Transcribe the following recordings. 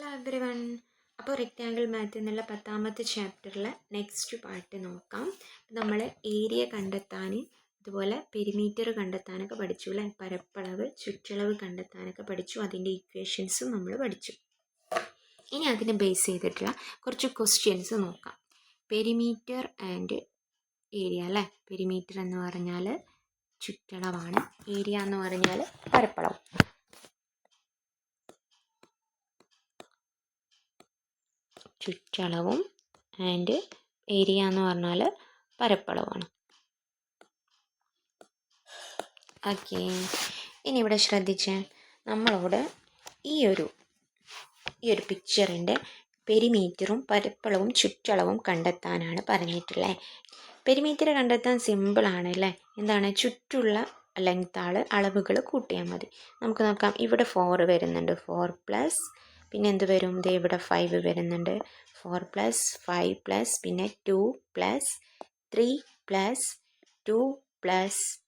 Hello everyone അപ്പോൾ rectangle math എന്നുള്ള പത്താമത്തെ ചാപ്റ്ററിലെ നെക്സ്റ്റ് പാർട്ട് നോക്കാം. നമ്മൾ ഏരിയ കണ്ടെത്താൻ അതുപോലെ പെരിമീറ്റർ കണ്ടെത്താനൊക്കെ പഠിച്ചു അല്ലേ? പരപ്പളവ് ചുറ്റളവ് കണ്ടെത്താനൊക്കെ പഠിച്ചു. അതിന്റെ ഇക്വേഷൻസും നമ്മൾ പഠിച്ചു. ഇനി അതിനെ ബേസ് ചെയ്തിട്ടുള്ള കുറച്ച് ക്വസ്റ്റ്യൻസ് നോക്കാം. പെരിമീറ്റർ ആൻഡ് ഏരിയ അല്ലേ? പെരിമീറ്റർ എന്ന് പറഞ്ഞാൽ ചുറ്റളവാണ്. ഏരിയ എന്ന് പറഞ്ഞാൽ പരപ്പളവ്. ചുറ്റളവും ആൻഡ് ഏരിയ എന്ന് പറഞ്ഞാൽ പരപ്പളവാണ്. ഓക്കെ ഇനി ഇവിടെ ശ്രദ്ധിച്ചേ. നമ്മളോട് ഈ ഒരു ഈ ഒരു പിക്ചറിന്റെ പെരിമീറ്ററും പരപ്പളവും ചുറ്റളവും കണ്ടെത്താനാണ് പറഞ്ഞിട്ടുള്ളത് പെരിമീറ്റർ കണ്ടെത്താൻ സിമ്പിളാണ് അല്ലേ? എന്താണ്? ചുറ്റുള്ള ലെങ്ത് ആൾ അളവുകൾ കൂട്ടിയാൽ മതി. നമുക്ക് നോക്കാം. ഇവിടെ ഫോർ വരുന്നുണ്ട്. ഫോർ പ്ലസ് പിന്നെ എന്ത് വരും ദേ ഇവിടെ ഫൈവ് വരുന്നുണ്ട്. ഫോർ പ്ലസ് ഫൈവ് പ്ലസ് പിന്നെ two plus three plus two plus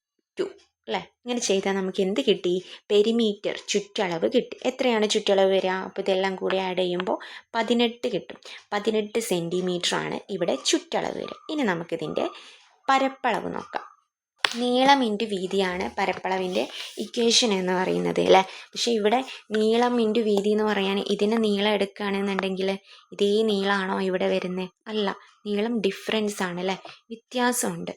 two അല്ലേ? ഇങ്ങനെ ചെയ്താൽ നമുക്ക് എന്ത് കിട്ടി? പെരിമീറ്റർ ചുറ്റളവ് കിട്ടി. എത്രയാണ് ചുറ്റളവ് വരിക? അപ്പോൾ ഇതെല്ലാം കൂടി ആഡ് ചെയ്യുമ്പോൾ പതിനെട്ട് കിട്ടും. പതിനെട്ട് സെന്റിമീറ്റർ ആണ് ഇവിടെ ചുറ്റളവ് വരിക. ഇനി നമുക്കിതിന്റെ പരപ്പളവ് നോക്കാം. നീളം ഇന്റു വീതിയാണ് പരപ്പളവിന്റെ ഇക്വേഷൻ എന്ന് പറയുന്നത് അല്ലേ? പക്ഷേ ഇവിടെ നീളം ഇന്റു വീതി എന്ന് പറയാൻ ഇതിനെ നീളം എടുക്കുകയാണെന്നുണ്ടെങ്കിൽ ഇതേ നീളമാണോ ഇവിടെ വരുന്നത്? അല്ല നീളം ഡിഫറൻസ് ആണ് അല്ലേ? വ്യത്യാസമുണ്ട്.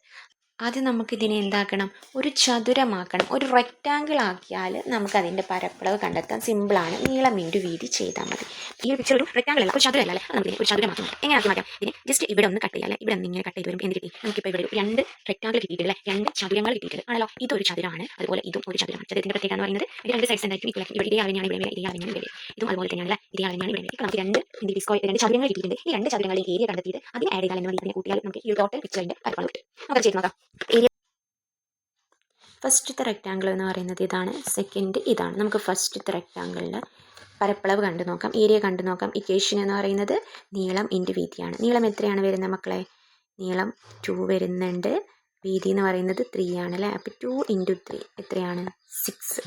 ആദ്യം നമുക്കിതിനെ എന്താക്കണം? ഒരു ചതുരമാക്കണം. ഒരു റെക്റ്റാങ്കിൾ ആക്കിയാൽ നമുക്ക് അതിന്റെ പരപ്പളവ് കണ്ടെത്താൻ സിമ്പിളാണ് നീളം ഇന്റു വീതി ചെയ്താൽ മതി. ഈ ഒരു പിക്ചർ ഒരു റെക്റ്റാങ്കിൾ അല്ല ഒരു ചതുരം അല്ലേ? നമുക്ക് ഒരു ചതുരമാക്കാം എങ്ങനെ ആക്കി മാറ്റാം? ഇതിന് ജസ്റ്റ് ഇവിടെ ഒന്ന് കട്ട് ചെയ്യാം ഇവിടെ ഒന്ന് ഇങ്ങനെ കട്ട് ചെയ്ത് വരുമ്പോൾ എന്ത് കിട്ടി? നമുക്കിപ്പോൾ ഇവിടെ രണ്ട് റെക്റ്റാങ്കിൾ കിട്ടിയിട്ടില്ല രണ്ട് ചതുരങ്ങൾ കിട്ടിയിട്ടുണ്ട്. ആണല്ലോ? ഇതൊരു ചതുരമാണ്. അതുപോലെ ഇതും ഒരു ചതുരമാണ്. ചതുരത്തിന്റെ പ്രത്യേകത എന്ന് പറയുന്നത് ഇത് രണ്ട് സൈസ് എന്തായിരിക്കും ഇപ്പോൾ ഇവിടെ ഇതേ അളവിനാണ് ഇവിടെ ഇതേ അളവിനാണ് ഇവിടെ ഇതും അതുപോലെ തന്നെയാണ് ഇതേ അളവിനാണ് ഇവിടെ. ഇപ്പോൾ നമുക്ക് രണ്ട് ഡിസ്കോ രണ്ട് ചതുരങ്ങൾ കിട്ടിയിട്ടുണ്ട്. ഈ രണ്ട് ചതുരങ്ങളുടെ ഏരിയ കണ്ടെത്തിയിട്ട് അതിന് ആഡ് ചെയ്താൽ എന്ന് ഇതിനെ കൂട്ടിയാൽ നമുക്ക് ഈ ടോട്ടൽ പിക്ചറിന്റെ പരപ്പളവ് കിട്ടും. നമുക്ക് ചെയ്ത് നോക്കാം. ഫസ്റ്റത്തെ റെക്റ്റാങ്കിൾ എന്ന് പറയുന്നത് ഇതാണ്. സെക്കൻഡ് ഇതാണ്. നമുക്ക് ഫസ്റ്റത്തെ റെക്റ്റാങ്കിളിന്റെ പരപ്പളവ് കണ്ടു നോക്കാം. ഏരിയ കണ്ടു നോക്കാം. ഇക്വേഷൻ എന്ന് പറയുന്നത് നീളം ഇന്റു വീതിയാണ്. നീളം എത്രയാണ് വരുന്നത് മക്കളെ? നീളം ടു വരുന്നുണ്ട്. വീതി എന്ന് പറയുന്നത് ത്രീ ആണ് അല്ലേ? അപ്പോൾ ടു ഇന്റു ത്രീ എത്രയാണ്? സിക്സ്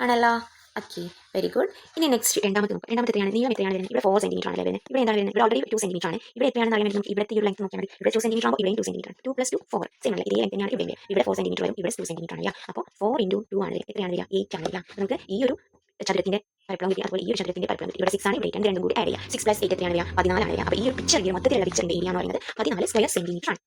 ആണല്ലോ. ഓക്കെ വെരി ഗുഡ് ഇനി നെക്സ്റ്റ് രണ്ടാമത്തെ നോക്കാം. രണ്ടാമത്തെ നീളം എത്രയാണ് വരുന്നത്? ഇവിടെ ഫോർ സെന്റിമീറ്റർ ആണ് വരുന്നത്? ഇവിടെ എന്താണ് വരുന്നത്? ഇവിടെ ഓൾറെഡി ടു സെന്റിമീറ്റർ ആണ്. ഇവിടെ എത്രയാണെന്ന് അറിയാൻ വേണ്ടി ഇവിടെ ഒരു ലെങ്ത് നോക്കിയാൽ മതി. ഇവിടെ ടു സെന്റിമീറ്റർ ആകുമ്പോൾ ഇവിടെയും ടു സെന്റിമീറ്റർ ആണ്. Two plus two four same അല്ല? ഇതേ ലെങ്ത് തന്നെയാണ് ഇവിടെ ഇവിടെ ഫോർ സെന്റിമീറ്റർ വരും ഇവിടെ ടു സെന്റിമീറ്റർ ആണ്. അപ്പോൾ ഫോർ ഇന്റു ടു ആണ് എത്രയാണ് വരിക? എയ്റ്റ് ആണ് വരിക. നമുക്ക് ഈ ഒരു ചതുരത്തിന്റെ പരപ്പളം കിട്ടി. അപ്പോൾ ഈ ഒരു ചതുരത്തിന്റെ പരപ്പളം കിട്ടി. ഇവിടെ സിക്സ് ആണ് ഇവിടെ രണ്ട് രണ്ടും കൂടി ആഡ് ചെയ്യുക സിക്സ് പ്ലസ് എയ്റ്റ് എത്രയാണ് വരിക? പതിനാലാണ് വരിക. അപ്പോൾ ഈ ഒരു പിക്ചർ മൊത്തത്തിലുള്ള പിക്ചറിന്റെ ഏരിയ എന്ന് പറയുന്നത് പതിനാല് സ്ക്വയർ സെന്റിമീറ്റർ ആണ്.